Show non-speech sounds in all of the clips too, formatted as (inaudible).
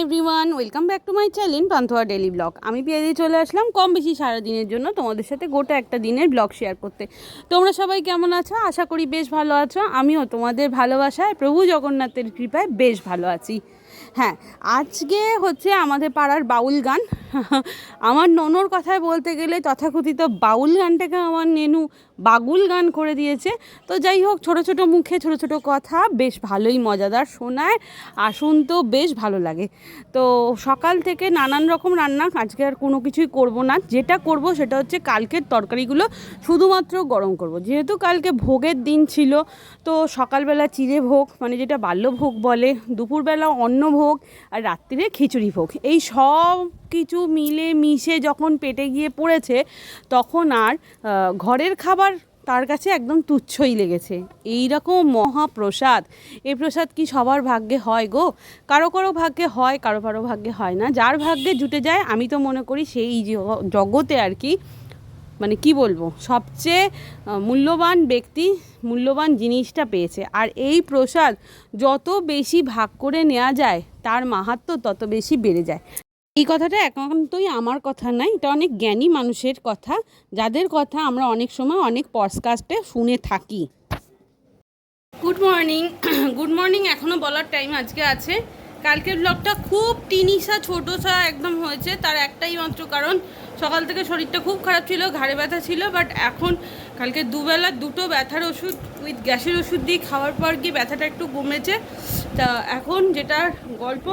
Everyone welcome back to my channel পান্থোয়া daily blog আমি পেয়ে চলে আসলাম, কম বেশি সারা দিনের জন্য তোমাদের সাথে গোটা একটা দিনের ব্লগ শেয়ার করতে। তোমরা সবাই কেমন আছো? আশা করি বেশ ভালো আছো। আমিও তোমাদের ভালোবাসায়, প্রভু জগন্নাথের কৃপায় বেশ ভালো আছি। হ্যাঁ আজকে হচ্ছে আমাদের পাড়ার বাউল গান। (laughs) আমার ননোর কথায় বলতে গেলে তথাকথিত বাউল গানটাকে আমার নেনু বাগুল গান করে দিয়েছে। তো যাই হোক, ছোট ছোট মুখে ছোট ছোট কথা, বেশ ভালোই মজাদার শোনায় আর শুনতেও বেশ ভালো লাগে। তো সকাল থেকে নানান রকম রান্না, আজকে আর কোনো কিছুই করব না। যেটা করব সেটা হচ্ছে কালকের তরকারিগুলো শুধুমাত্র গরম করব। যেহেতু কালকে ভোগের দিন ছিল, তো সকালবেলা চিড়ে ভোগ মানে যেটা বাল্যভোগ বলে, দুপুরবেলা অন্নভোগ আর রাত্রিরে খিচুড়ি ভোগ। এই সব কিছু মিলে মিশে যখন পেটে গিয়ে পড়েছে, তখন আর ঘরের খাবার তার কাছে একদম তুচ্ছই লেগেছে। এই রকম মহাপ্রসাদ এই প্রসাদ কি সবার ভাগ্যে হয় গো? কারও কারও ভাগ্যে হয়, কারও কারও ভাগ্যে হয় না। যার ভাগ্যে জুটে যায়, আমি তো মনে করি সেই জগতে আর কি মানে কি বলব, সবচেয়ে মূল্যবান ব্যক্তি, মূল্যবান জিনিসটা পেয়েছে। আর এই প্রসাদ যত বেশি ভাগ করে নেওয়া যায়, তার মাহাত্ম্য তত বেশি বেড়ে যায়। এই কথাটা একান্তই আমার কথা নয় এটা অনেক জ্ঞানী মানুষের কথা, যাদের কথা আমরা অনেক সময় অনেক পডকাস্টে শুনে থাকি। গুড মর্নিং গুড মর্নিং এখনও বলার টাইম আজকে আছে। কালকের ব্লগটা খুব টিনিসা ছোটোসা একদম হয়েছে, তার একটাই মাত্র কারণ, সকাল থেকে শরীরটা খুব খারাপ ছিল, ঘাড়ে ব্যথা ছিল বাট এখন কালকে দুবেলা দুটো ব্যথার ওষুধ উইথ গ্যাসের ওষুধ দিয়ে খাওয়ার পর গিয়ে ব্যথাটা একটু কমেছে। তা এখন যেটার গল্প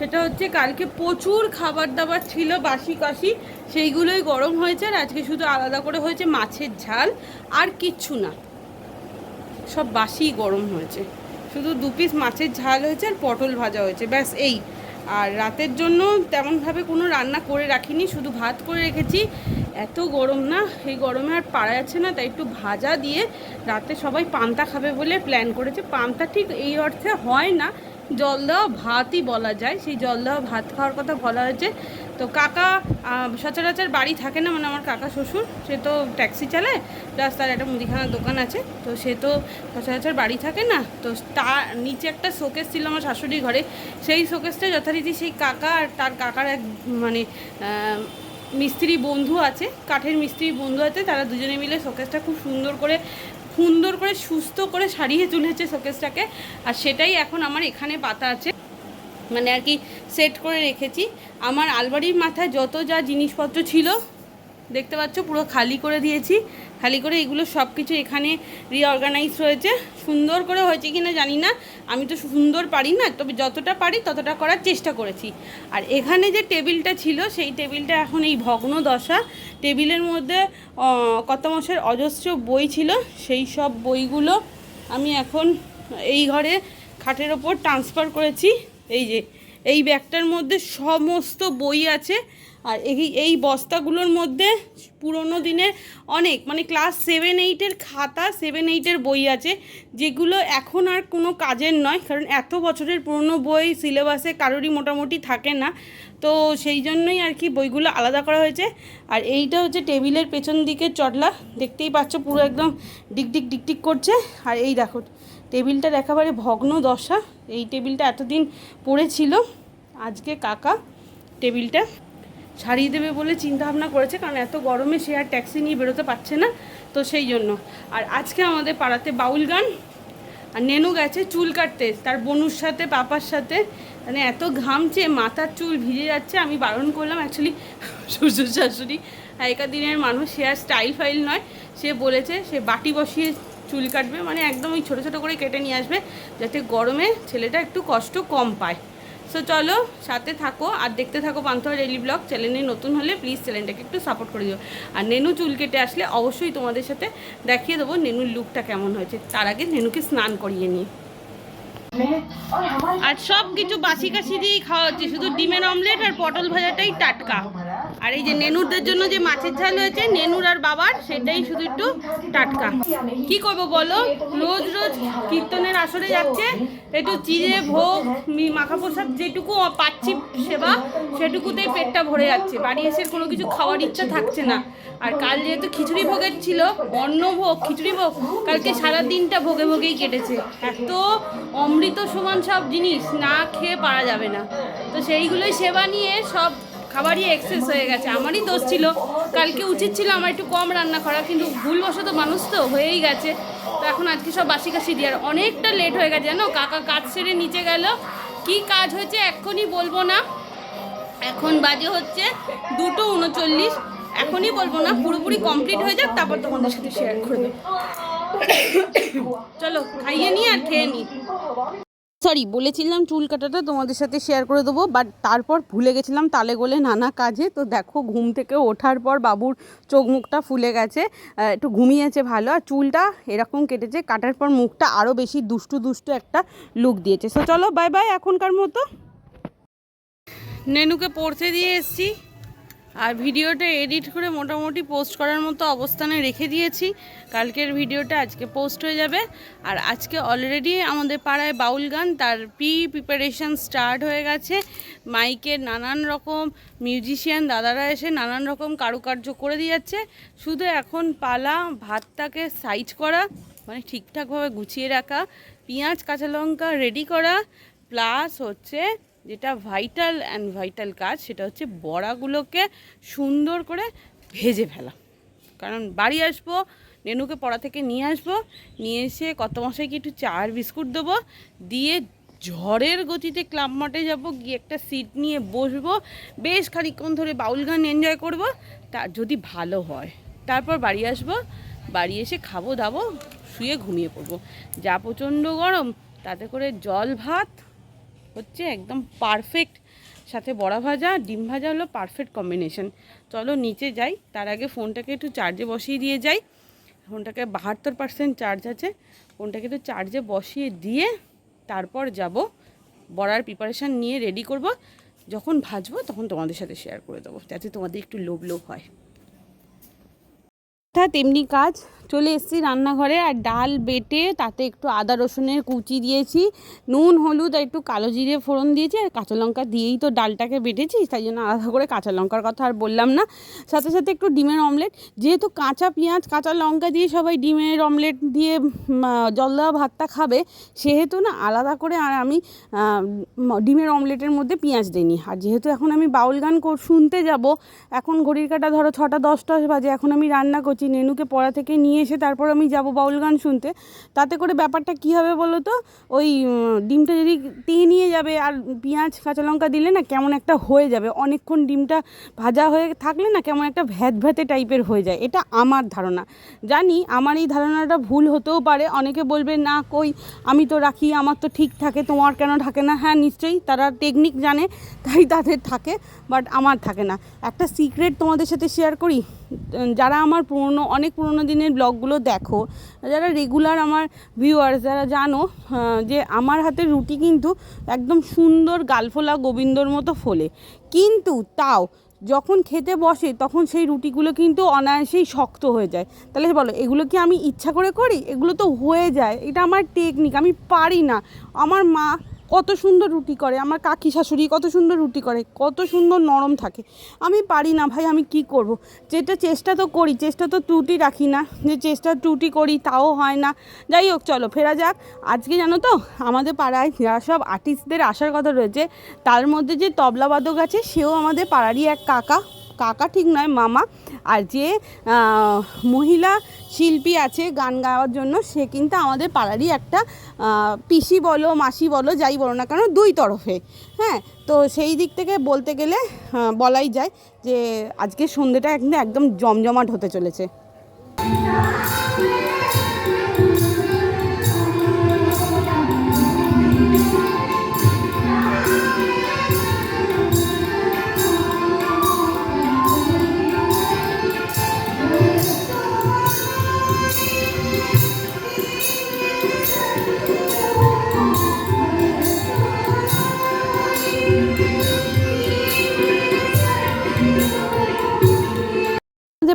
সেটা হচ্ছে কালকে প্রচুর খাবার দাবার ছিল, বাসি কাশি, সেইগুলোই গরম হয়েছে আর আজকে শুধু আলাদা করে হয়েছে মাছের ঝাল আর কিচ্ছু না। সব বাসি গরম হয়েছে। শুধু দু পিস মাছের ঝাল হয়েছে আর পটল ভাজা হয়েছে, ব্যাস এই। আর রাতের জন্য তেমনভাবে কোনো রান্না করে রাখিনি, শুধু ভাত করে রেখেছি। এত গরম না, এই গরমে আর পারা যাচ্ছে না, তাই একটু ভাজা দিয়ে রাতে সবাই পান্তা খাবে বলে প্ল্যান করেছে। পান্তা ঠিক এই অর্থে হয় না জল দেওয়া ভাতই বলা যায়। সেই জল দেওয়া ভাত খাওয়ার কথা বলা হয়েছে। তো কাকা সচরাচর বাড়ি থাকে না? মানে আমার কাকা শ্বশুর, সে তো ট্যাক্সি চালায় প্লাস তার একটা মুদিখানার দোকান আছে। তো সে তো সচরাচর বাড়ি থাকে না? তো তার নিচে একটা শোকেস ছিল আমার শাশুড়ির ঘরে। সেই শোকেসটা যথারীতি সেই কাকা আর তার কাকার এক মানে মিস্ত্রি বন্ধু আছে। কাঠের মিস্ত্রি বন্ধু আছে। তারা দুজনে মিলে শোকেসটা খুব সুন্দর করে সুন্দর করে, সুস্থ করে সারিয়ে তুলেছে শোকেসটাকে। আর সেটাই এখন আমার এখানে পাতা আছে। মানে আর কি সেট করে রেখেছি। আমার আলবাড়ির মাথায় যত যা জিনিসপত্র ছিল, দেখতে পাচ্ছ, পুরো খালি করে দিয়েছি। খালি করে এগুলো সব কিছু এখানে রিঅর্গানাইজ হয়েছে সুন্দর করে হয়েছে কি না জানি না। আমি তো সুন্দর পারি না, তবে যতটা পারি ততটা করার চেষ্টা করেছি। আর এখানে যে টেবিলটা ছিল, সেই টেবিলটা এখন এই ভগ্ন দশা। টেবিলের মধ্যে কত মাসের অজস্র বই ছিল। সেই সব বইগুলো আমি এখন এই ঘরে খাটের ওপর ট্রান্সফার করেছি। এই যে, এই ব্যাগটার মধ্যে সমস্ত বই আছে। আর এই এই বস্তাগুলোর মধ্যে পুরোনো দিনের অনেক মানে ক্লাস সেভেন এইটের খাতা সেভেন এইটের বই আছে, যেগুলো এখন আর কোনো কাজের নয়, কারণ এত বছরের পুরনো বই সিলেবাসে কারোরই মোটামুটি থাকে না। তো সেই জন্যই আর কি বইগুলো আলাদা করা হয়েছে। আর এইটা হচ্ছে টেবিলের পেছন দিকে চটলা, দেখতেই পাচ্ছ পুরো একদম ডিকডিক ডিকটিক করছে। আর এই দেখো, টেবিলটার একেবারে ভগ্ন দশা, এই টেবিলটা এতদিন পড়েছিল, আজকে কাকা টেবিলটা ছাড়িয়ে দেবে বলে চিন্তা ভাবনা করেছে, কারণ এত গরমে সে আর ট্যাক্সি নিয়ে বেরোতে পারছে না, তো সেই জন্য। আর আজকে আমাদের পাড়াতে বাউল গান, আর নেনু গেছে চুল কাটতে, তার বনুর সাথে, পাপার সাথে। মানে এত ঘামছে মাথার চুল ভিজে যাচ্ছে, আমি বারণ করলাম অ্যাকচুয়ালি শ্বশুর শাশুড়ি আগেকার দিনের মানুষ, সে আর স্টাইল ফাইল নয়। সে বলেছে, সে বাটি বসিয়ে চুল কাটবে মানে একদম ওই ছোটো ছোটো করে কেটে নিয়ে আসবে, যাতে গরমে ছেলেটা একটু কষ্ট কম পায়। সো চলো সাথে থাকো আর দেখতে থাকো পান্থা ডেলি ব্লগ চ্যানেলে নতুন হলে প্লিজ চ্যানেলটাকে একটু সাপোর্ট করে দিও। আর নেনু চুল কেটে আসলে অবশ্যই তোমাদের সাথে দেখিয়ে দেবো নেনুর লুকটা কেমন হয়েছে। তার আগে নেনুকে স্নান করিয়ে নিই। আর সব কিছু বাসি কাশি দিয়েই খাওয়া হচ্ছে। শুধু ডিমের অমলেট আর পটল ভাজাটাই টাটকা। আর এই যে নেনুরদের জন্য যে মাছের ঝাল হয়েছে, নেনুর আর বাবার, সেটাই শুধু একটু টাটকা। কি করব বলো? রোজ রোজ কীর্তনের আসরে যাচ্ছে, একটু চিড়ে, ভোগ মাখা প্রসাদ যেটুকু পাচ্ছি সেবা, সেটুকুতেই পেটটা ভরে যাচ্ছে। বাড়ি এসে কোনো কিছু খাওয়ার ইচ্ছা থাকছে না। আর কাল যেহেতু খিচুড়ি ভোগের ছিল, অন্ন ভোগ, খিচুড়ি ভোগ, কালকে সারা দিনটা ভোগে ভোগেই কেটেছে। এত অমৃত সমান সব জিনিস না খেয়ে পারা যাবে না। তো সেইগুলোই সেবা নিয়ে সব খাবারই এক্সেস হয়ে গেছে, আমারই দোষ ছিল। কালকে উচিত ছিল আমার একটু কম রান্না করা, কিন্তু ভুলবশত মানুষ তো হয়েই গেছে। তো এখন আজকে সব বাসি কাশি দিয়ে, আর অনেকটা লেট হয়ে গেছে, জানো? কাকা কাজ সেরে নিচে গেল। কি কাজ হয়েছে এক্ষুনি বলব না। এখন বাজে হচ্ছে দুটো উনচল্লিশ। এখনই বলব না, পুরোপুরি কমপ্লিট হয়ে যাক, তারপর তোমাদের সাথে শেয়ার করে দেবো। (coughs) চলো, খাইয়ে নিই আর খেয়ে নিই সরি বলেছিলাম চুল কাটাটা তোমাদের সাথে শেয়ার করে দেবো বাট তারপর ভুলে গেছিলাম তালে গোলে নানা কাজে। তো দেখো, ঘুম থেকে ওঠার পর বাবুর চোখ মুখটা ফুলে গেছে। একটু ঘুমিয়েছে ভালো, আর চুলটা এরকম কেটেছে, কাটার পর মুখটা আরও বেশি দুষ্টু দুষ্টু একটা লুক দিয়েছে। সো চলো বাই বাই এখনকার মতো। নেনুকে পড়তে দিয়ে এসছি। আর ভিডিওটা এডিট করে মোটামুটি পোস্ট করার মতো অবস্থানে রেখে দিয়েছি। কালকের ভিডিওটা আজকে পোস্ট হয়ে যাবে। আর আজকে অলরেডি আমাদের পাড়ায় বাউল গান, তার প্রি প্রিপারেশন স্টার্ট হয়ে গেছে। মাইকের নানান রকম মিউজিশিয়ান দাদারা এসে নানান রকম কারুকার্য করে দিয়ে যাচ্ছে শুধু এখন পালা, ভাতটাকে সাইজ করা মানে ঠিকঠাকভাবে গুছিয়ে রাখা, পেঁয়াজ, কাঁচা লঙ্কা রেডি করা প্লাস হচ্ছে যেটা ভাইটাল অ্যান্ড ভাইটাল কাজ, সেটা হচ্ছে বড়াগুলোকে সুন্দর করে ভেজে ফেলা। কারণ বাড়ি আসব, নেনুকে পড়া থেকে নিয়ে আসব, নিয়ে এসে কত মশাইকে একটু চার বিস্কুট দেবো, দিয়ে ঝড়ের গতিতে ক্লাব মাঠে যাব, গিয়ে একটা সিট নিয়ে বসবো, বেশ খানিকক্ষণ ধরে বাউল গান এনজয় করব, তা যদি ভালো হয়। তারপর বাড়ি আসব, বাড়ি এসে খাব দাবো শুয়ে ঘুমিয়ে পড়ব। যা প্রচণ্ড গরম, তাতে করে জল ভাত হচ্ছে একদম পারফেক্ট সাথে বড়া ভাজা, ডিম ভাজা হলো পারফেক্ট কম্বিনেশন চলো নিচে যাই, তার আগে ফোনটাকে একটু চার্জে বসিয়ে দিয়ে যাই। ফোনটাকে বাহাত্তর পার্সেন্ট চার্জ আছে। ফোনটাকে একটু চার্জে বসিয়ে দিয়ে তারপর যাব, বড়ার প্রিপারেশান নিয়ে রেডি করব। যখন ভাজবো তখন তোমাদের সাথে শেয়ার করে দেবো, যাতে তোমাদের একটু লোভ লোভ হয়। অর্থাৎ তেমনি কাজ। চলে এসেছি রান্নাঘরে আর ডাল বেটে, তাতে একটু আদা, রসুনের কুচি দিয়েছি। নুন, হলুদ আর একটু কালো জিরে ফোড়ন দিয়েছি আর কাঁচা লঙ্কা দিয়েই তো ডালটাকে বেটেছি, তাই জন্য আলাদা করে কাঁচা লঙ্কার কথা আর বললাম না। সাথে সাথে একটু ডিমের অমলেট, যেহেতু কাঁচা পেঁয়াজ, কাঁচা লঙ্কা দিয়ে সবাই ডিমের অমলেট দিয়ে জল দেওয়া ভাতটা খাবে, সেহেতু না আলাদা করে আর আমি ডিমের অমলেটের মধ্যে পেঁয়াজ দিইনি। আর যেহেতু এখন আমি বাউল গান শুনতে যাব, এখন ঘড়ির কাটা ধরো ছটা দশটা বাজে, এখন আমি রান্না করছি নেনুকে পড়া থেকে নিয়ে এসে তারপর আমি যাব বাউল গান শুনতে। তাতে করে ব্যাপারটা কী হবে বলো তো? ওই ডিমটা যদি তেয়ে নিয়ে যাবে আর পেঁয়াজ, কাঁচা লঙ্কা দিলে না কেমন একটা হয়ে যাবে। অনেকক্ষণ ডিমটা ভাজা হয়ে থাকলে না কেমন একটা ভ্যাত ভ্যাতে টাইপের হয়ে যায়। এটা আমার ধারণা। জানি আমার এই ধারণাটা ভুল হতেও পারে। অনেকে বলবে, না কই, আমি তো রাখি, আমার তো ঠিক থাকে, তোমার কেন থাকে না? হ্যাঁ নিশ্চয়ই তারা টেকনিক জানে, তাই তাদের থাকে বাট আমার থাকে না। একটা সিক্রেট তোমাদের সাথে শেয়ার করি? যারা আমার পুরনো, অনেক পুরনো দিনের ব্লগগুলো দেখো, যারা রেগুলার আমার ভিউয়ার্স যারা জানো যে আমার হাতের রুটি কিন্তু একদম সুন্দর গালফোলা গোবিন্দর মতো ফোলে। কিন্তু তাও যখন খেতে বসে, তখন সেই রুটিগুলো কিন্তু অনায়াসেই শক্ত হয়ে যায়। তাহলে বলো, এগুলো কি আমি ইচ্ছা করে করি? এগুলো তো হয়ে যায়। এটা আমার টেকনিক আমি পারি না। আমার মা কত সুন্দর রুটি করে, আমার কাকি শাশুড়ি কত সুন্দর রুটি করে, কত সুন্দর নরম থাকে। আমি পারি না ভাই, আমি কি করব। যেটা চেষ্টা তো করি, চেষ্টা তো ত্রুটি রাখি না। যে চেষ্টা ত্রুটি করি, তাও হয় না। যাই হোক, চলো ফেরা যাক। আজকে জানো তো, আমাদের পাড়ায় যারা সব আর্টিস্টদের আসার কথা রয়েছে, তার মধ্যে যে তবলা বাদক আছে, সেও আমাদের পাড়ারই এক কাকা। কাকা ঠিক নয়, মামা। আর যে মহিলা শিল্পী আছে গান গাওয়ার জন্য, সে কিন্তু আমাদের পাড়ারই একটা পিসি বলো, মাসি বলো, যাই বলো না কেন, দুই তরফে। হ্যাঁ তো সেই দিক থেকে বলতে গেলে বলাই যায় যে, আজকে সন্ধ্যেটা কিন্তু একদম জমজমাট হতে চলেছে।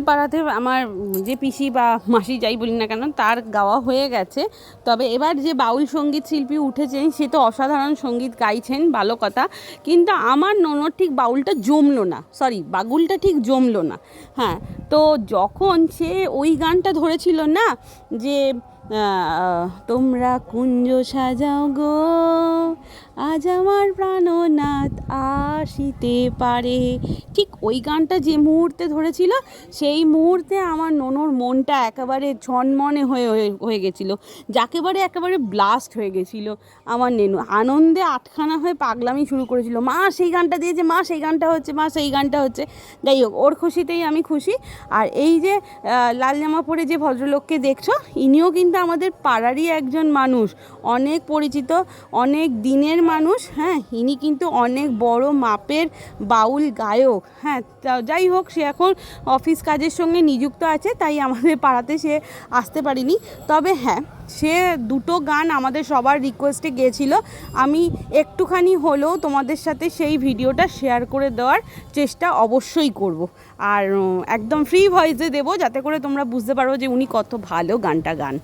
পাড়াতে আমার যে পিসি বা মাসি যাই বলি না কেন, তার গাওয়া হয়ে গেছে। তবে এবার যে বাউল সংগীত শিল্পী উঠেছেন, সে তো অসাধারণ সংগীত গাইছেন, ভালো কথা। কিন্তু আমার ননর ঠিক বাউলটা জমলো না। সরি বাগুলটা ঠিক জমলো না। হ্যাঁ তো যখন সে ওই গানটা ধরেছিল না যে তোমরা কুঞ্জ সাজাও গো, আজ আমার প্রাণনাথ আসিতে পারে। ঠিক ওই গানটা যে মুহূর্তে ধরেছিল, সেই মুহূর্তে আমার ননর মনটা একেবারে ঝনমনে হয়ে, হয়ে- গেছিল। যাকেবারে একেবারে ব্লাস্ট হয়ে গেছিল আমার নেনু। আনন্দে আটখানা হয়ে পাগলামি শুরু করেছিল। মা, সেই গানটা দিয়েছে, মা, সেই গানটা হচ্ছে, মা, সেই গানটা হচ্ছে। যাই হোক, ওর খুশিতেই আমি খুশি। আর এই যে লাল জামা পরে যে ভদ্রলোককে দেখছ, ইনিও কিন্তু আমাদের পাড়ারই একজন মানুষ। অনেক পরিচিত, অনেক দিনের মানুষ হ্যাঁ? ইনি কিন্তু অনেক বড় মাপের বাউল গায়ক। হ্যাঁ যাই হোক, সে এখন অফিস কাজের সঙ্গে নিযুক্ত আছে, তাই আমাদের পাড়াতে সে আসতে পারিনি। তবে হ্যাঁ সে দুটো গান আমাদের সবার রিকোয়েস্টে গেছিল। আমি একটুখানি হলেও তোমাদের সাথে সেই ভিডিওটা শেয়ার করে দেওয়ার চেষ্টা অবশ্যই করব। আর একদম ফ্রি ভয়েসে দেবো, যাতে করে তোমরা বুঝতে পারো যে উনি কত ভালো গানটা গান।